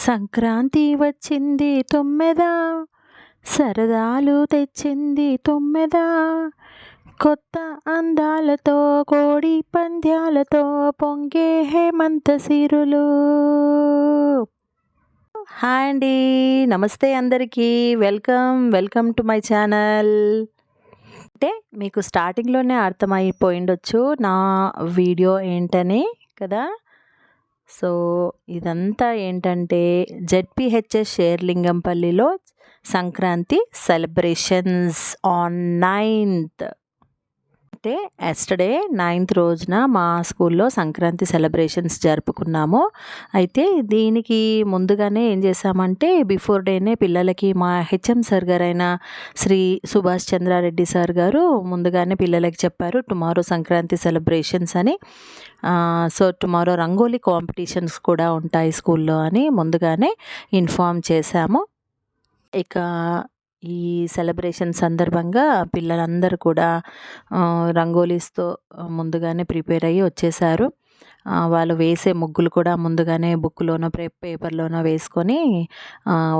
సంక్రాంతి వచ్చింది తొమ్మెదా సరదాలు తెచ్చింది తొమ్మెదా. కొత్త అందాలతో కోడి పంద్యాలతో పొంగే హేమంత సిరులు. హాయ్ అండి నమస్తే అందరికీ. Welcome welcome to my channel. అంటే మీకు స్టార్టింగ్లోనే అర్థమైపోయిండొచ్చు నా వీడియో ఏంటని కదా? సో ఇదంతా ఏంటంటే జెడ్పిహెచ్ఎస్ షేర్లింగంపల్లిలో సంక్రాంతి సెలబ్రేషన్స్ ఆన్ నైన్త్. అంటే ఎస్టర్డే నైన్త్ రోజున మా స్కూల్లో సంక్రాంతి సెలబ్రేషన్స్ జరుపుకున్నాము. అయితే దీనికి ముందుగానే ఏం చేసామంటే బిఫోర్ డేనే పిల్లలకి మా హెచ్ఎం సార్ గారైన శ్రీ సుభాష్ చంద్రారెడ్డి సార్ గారు ముందుగానే పిల్లలకి చెప్పారు టుమారో సంక్రాంతి సెలబ్రేషన్స్ అని. సో టుమారో రంగోలీ కాంపిటీషన్స్ కూడా ఉంటాయి స్కూల్లో అని ముందుగానే ఇన్ఫామ్ చేశాము. ఇక ఈ సెలబ్రేషన్ సందర్భంగా పిల్లలందరూ కూడా రంగోలీస్తో ముందుగానే ప్రిపేర్ అయ్యి వచ్చేసారు. వాళ్ళు వేసే ముగ్గులు కూడా ముందుగానే బుక్లోనో పేపర్లోనో వేసుకొని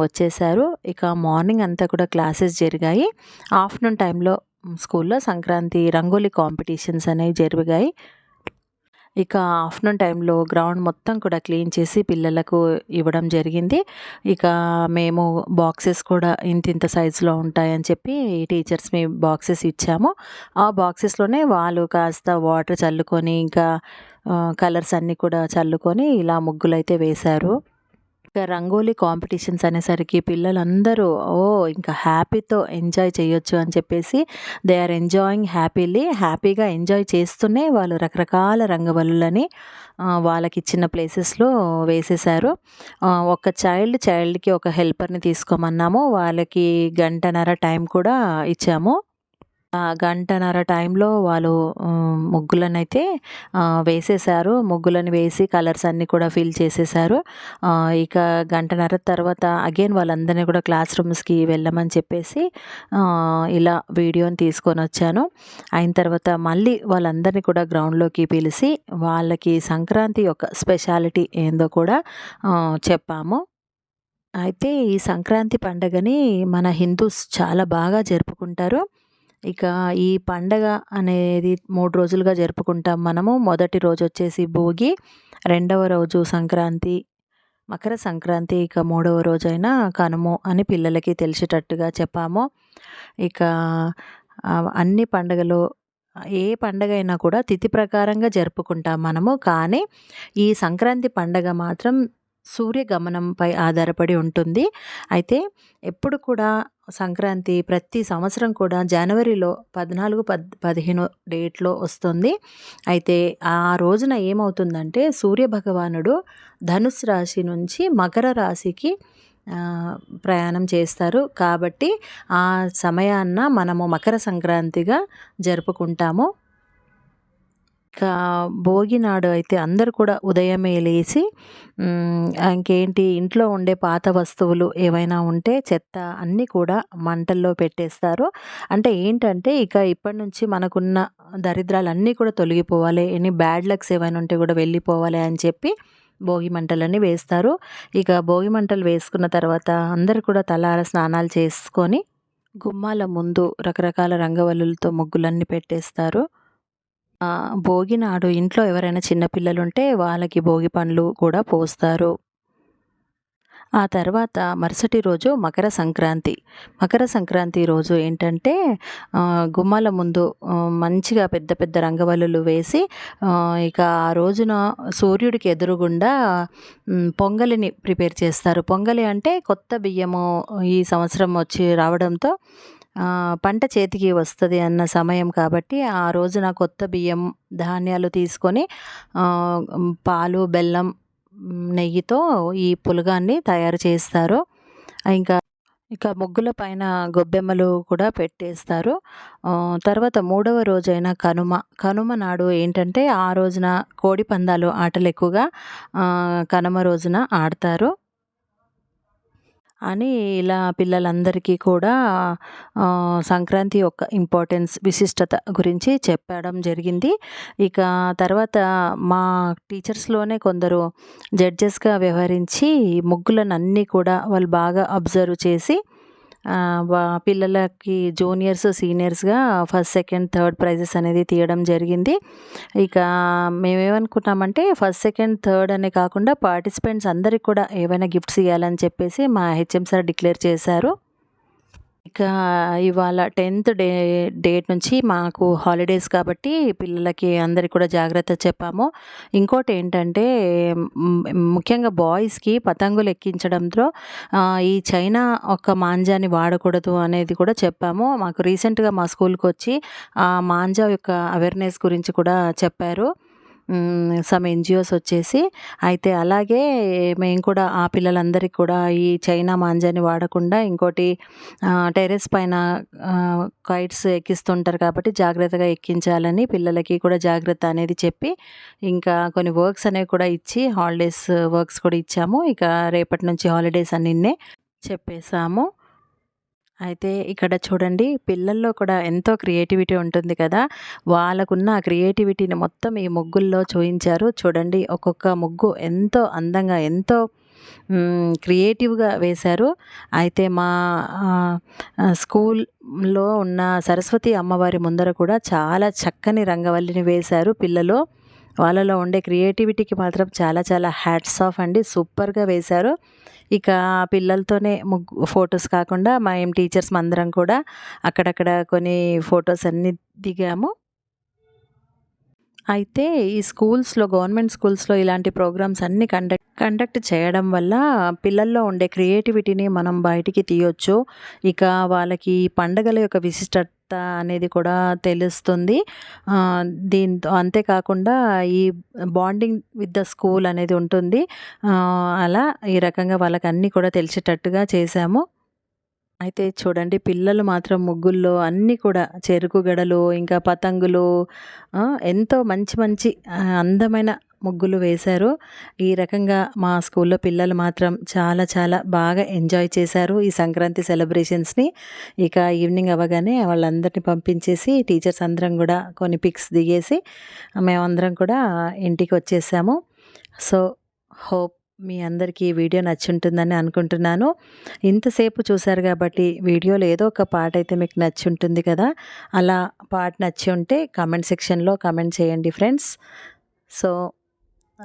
వచ్చేసారు. ఇక మార్నింగ్ అంతా కూడా క్లాసెస్ జరిగాయి. ఆఫ్టర్నూన్ టైంలో స్కూల్లో సంక్రాంతి రంగోలీ కాంపిటీషన్స్ అనేవి జరిగాయి. ఇక ఆఫ్టర్నూన్ టైంలో గ్రౌండ్ మొత్తం కూడా క్లీన్ చేసి పిల్లలకు ఇవ్వడం జరిగింది. ఇక మేము బాక్సెస్ కూడా ఇంత ఇంత సైజులో ఉంటాయని చెప్పి టీచర్స్ మీ బాక్సెస్ ఇచ్చాము. ఆ బాక్సెస్లోనే వాళ్ళు కాస్త వాటర్ చల్లుకొని ఇంకా కలర్స్ అన్నీ కూడా చల్లుకొని ఇలా ముగ్గులైతే వేశారు. ఇంకా రంగోలీ కాంపిటీషన్స్ అనేసరికి పిల్లలందరూ ఓ ఇంకా హ్యాపీతో ఎంజాయ్ చేయొచ్చు అని చెప్పేసి దే ఆర్ ఎంజాయింగ్ హ్యాపీలీ హ్యాపీగా ఎంజాయ్ చేస్తూనే వాళ్ళు రకరకాల రంగవల్లులని వాళ్ళకి ఇచ్చిన ప్లేసెస్లో వేసేసారు ఒక చైల్డ్ చైల్డ్కి ఒక హెల్పర్ని తీసుకోమన్నాము. వాళ్ళకి గంటన్నర టైం కూడా ఇచ్చాము. గంటన్నర టైంలో వాళ్ళు ముగ్గులనైతే వేసేసారు ముగ్గులను వేసి కలర్స్ అన్నీ కూడా ఫిల్ చేసేసారు ఇక గంటన్నర తర్వాత అగైన్ వాళ్ళందరినీ కూడా క్లాస్ రూమ్స్కి వెళ్ళమని చెప్పేసి ఇలా వీడియోని తీసుకొని వచ్చాను. అయిన తర్వాత మళ్ళీ వాళ్ళందరినీ కూడా గ్రౌండ్లోకి పిలిచి వాళ్ళకి సంక్రాంతి యొక్క స్పెషాలిటీ ఏందో కూడా చెప్పాము. అయితే ఈ సంక్రాంతి పండగని మన హిందూస్ చాలా బాగా జరుపుకుంటారు. ఇక ఈ పండగ అనేది మూడు రోజులుగా జరుపుకుంటాం మనము. మొదటి రోజు వచ్చేసి భోగి రెండవ రోజు సంక్రాంతి మకర సంక్రాంతి ఇక మూడవ రోజైన కనుము అని పిల్లలకి తెలిసేటట్టుగా చెప్పాము. ఇక అన్ని పండగలు ఏ పండగ అయినా కూడా తిథి ప్రకారంగా జరుపుకుంటాం మనము. కానీ ఈ సంక్రాంతి పండగ మాత్రం సూర్యగమనంపై ఆధారపడి ఉంటుంది. అయితే ఎప్పుడు కూడా సంక్రాంతి ప్రతి సంవత్సరం కూడా జనవరిలో పద్నాలుగు పద్ పదిహేను డేట్లో వస్తుంది. అయితే ఆ రోజున ఏమవుతుందంటే సూర్యభగవానుడు ధనుసు రాశి నుంచి మకర రాశికి ప్రయాణం చేస్తారు. కాబట్టి ఆ సమయాన్న మనము మకర సంక్రాంతిగా జరుపుకుంటాము. ఇంకా భోగి నాడు అయితే అందరు కూడా ఉదయమే లేచి ఇంకేంటి ఇంట్లో ఉండే పాత వస్తువులు ఏవైనా ఉంటే చెత్త అన్నీ కూడా మంటల్లో పెట్టేస్తారు. అంటే ఏంటంటే ఇక ఇప్పటి నుంచి మనకున్న దరిద్రాలన్నీ కూడా తొలగిపోవాలి. ఎన్ని బ్యాడ్ లక్స్ ఏమైనా ఉంటే కూడా వెళ్ళిపోవాలి అని చెప్పి భోగి మంటలన్నీ వేస్తారు. ఇక భోగి మంటలు వేసుకున్న తర్వాత అందరు కూడా తలార స్నానాలు చేసుకొని గుమ్మాల ముందు రకరకాల రంగవల్లులతో ముగ్గులన్నీ పెట్టేస్తారు. భోగి నాడు ఇంట్లో ఎవరైనా చిన్నపిల్లలు ఉంటే వాళ్ళకి భోగి పండ్లు కూడా పోస్తారు. ఆ తర్వాత మరుసటి రోజు మకర సంక్రాంతి. మకర సంక్రాంతి రోజు ఏంటంటే గుమ్మాల ముందు మంచిగా పెద్ద పెద్ద రంగవల్లులు వేసి ఇక ఆ రోజున సూర్యుడికి ఎదురుగుండా పొంగలిని ప్రిపేర్ చేస్తారు. పొంగలి అంటే కొత్త బియ్యము ఈ సంవత్సరం వచ్చి రావడంతో పంట చేతికి వస్తుంది అన్న సమయం కాబట్టి ఆ రోజున కొత్త బియ్యం ధాన్యాలు తీసుకొని పాలు బెల్లం నెయ్యితో ఈ పులగాన్ని తయారు చేస్తారు. ఇంకా ఇక ముగ్గుల పైన గొబ్బెమ్మలు కూడా పెట్టేస్తారు. తర్వాత మూడవ రోజైన కనుమ. కనుమ నాడు ఏంటంటే ఆ రోజున కోడి పందాలు ఆటలు ఎక్కువగా కనుమ రోజున ఆడతారు. అని ఇలా పిల్లలందరికీ కూడా సంక్రాంతి యొక్క ఇంపార్టెన్స్ విశిష్టత గురించి చెప్పడం జరిగింది. ఇక తర్వాత మా టీచర్స్లోనే కొందరు జడ్జెస్గా వ్యవహరించి ముగ్గులను అన్నీ కూడా వాళ్ళు బాగా అబ్జర్వ్ చేసి పిల్లలకి జూనియర్స్ సీనియర్స్గా ఫస్ట్ సెకండ్ థర్డ్ ప్రైజెస్ అనేది తీయడం జరిగింది. ఇక మేమేమనుకున్నామంటే ఫస్ట్ సెకండ్ థర్డ్ అనే కాకుండా పార్టిసిపెంట్స్ అందరికి కూడా ఏవైనా గిఫ్ట్స్ ఇవ్వాలని చెప్పేసి మా హెచ్ఎం సార్ డిక్లేర్ చేశారు. ఇక ఇవాళ టెన్త్ డే డేట్ నుంచి మాకు హాలిడేస్ కాబట్టి పిల్లలకి అందరికి కూడా జాగ్రత్త చెప్పాము. ఇంకోటి ఏంటంటే ముఖ్యంగా బాయ్స్కి పతంగులు ఎక్కించడంతో ఈ చైనా ఒక మాంజాని వాడకూడదు అనేది కూడా చెప్పాము. మాకు రీసెంట్గా మా స్కూల్కి వచ్చి ఆ మాంజా యొక్క అవేర్నెస్ గురించి కూడా చెప్పారు. సమ్ ఎన్జిఓస్ వచ్చేసి అయితే అలాగే మేము కూడా ఆ పిల్లలందరికీ కూడా ఈ చైనా మాంజాని వాడకుండా ఇంకోటి టెరెస్ పైన కైట్స్ ఎక్కిస్తుంటారు కాబట్టి జాగ్రత్తగా ఎక్కించాలని పిల్లలకి కూడా జాగ్రత్త అనేది చెప్పి ఇంకా కొన్ని వర్క్స్ అనేవి కూడా ఇచ్చి హాలిడేస్ వర్క్స్ కూడా ఇచ్చాము. ఇక రేపటి నుంచి హాలిడేస్ అన్నిన్నే చెప్పేసాము అయితే ఇక్కడ చూడండి పిల్లల్లో కూడా ఎంతో క్రియేటివిటీ ఉంటుంది కదా. వాళ్ళకున్న ఆ క్రియేటివిటీని మొత్తం ఈ ముగ్గుల్లో చూయించారు. చూడండి ఒక్కొక్క ముగ్గు ఎంతో అందంగా ఎంతో క్రియేటివ్గా వేశారు. అయితే మా స్కూల్లో ఉన్న సరస్వతి అమ్మవారి ముందర కూడా చాలా చక్కని రంగవల్లిని వేశారు పిల్లలు. వాళ్ళలో ఉండే క్రియేటివిటీకి మాత్రం చాలా చాలా హ్యాట్స్ ఆఫ్ అండి. సూపర్గా వేశారు. ఇక పిల్లలతోనే ముగ్గు ఫొటోస్ కాకుండా మా ఏం టీచర్స్ అందరం కూడా అక్కడక్కడ కొన్ని ఫొటోస్ అన్నీ దిగాము. అయితే ఈ స్కూల్స్లో గవర్నమెంట్ స్కూల్స్లో ఇలాంటి ప్రోగ్రామ్స్ అన్ని కండక్ట్ కండక్ట్ చేయడం వల్ల పిల్లల్లో ఉండే క్రియేటివిటీని మనం బయటికి తీయొచ్చు. ఇక వాళ్ళకి పండగల యొక్క విశిష్ట విశిష్టత అనేది కూడా తెలుస్తుంది. దీంతో అంతేకాకుండా ఈ బాండింగ్ విత్ ద స్కూల్ అనేది ఉంటుంది. అలా ఈ రకంగా వాళ్ళకి అన్నీ కూడా తెలిసేటట్టుగా చేశాము. అయితే చూడండి పిల్లలు మాత్రం ముగ్గుల్లో అన్నీ కూడా చెరుకు గడలు ఇంకా పతంగులు ఎంతో మంచి మంచి అందమైన ముగ్గులు వేశారు. ఈ రకంగా మా స్కూల్లో పిల్లలు మాత్రం చాలా చాలా బాగా ఎంజాయ్ చేశారు ఈ సంక్రాంతి సెలబ్రేషన్స్ని. ఇక ఈవినింగ్ అవ్వగానే వాళ్ళందరినీ పంపించేసి టీచర్స్ అందరం కూడా కొన్ని పిక్స్ దిగేసి మేమందరం కూడా ఇంటికి వచ్చేసాము. సో హోప్ మీ అందరికీ ఈ వీడియో నచ్చుంటుందని అనుకుంటున్నాను. ఇంతసేపు చూశారు కాబట్టి వీడియోలో ఏదో ఒక పాట అయితే మీకు నచ్చి ఉంటుంది కదా అలా పాట నచ్చి ఉంటే కామెంట్ సెక్షన్లో కామెంట్ చేయండి ఫ్రెండ్స్. సో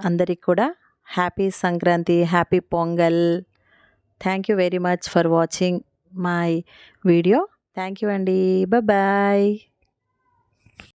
అందరికి కూడా happy Sankranti happy Pongal. Thank you very much for watching my video thank you అండి. బాయ్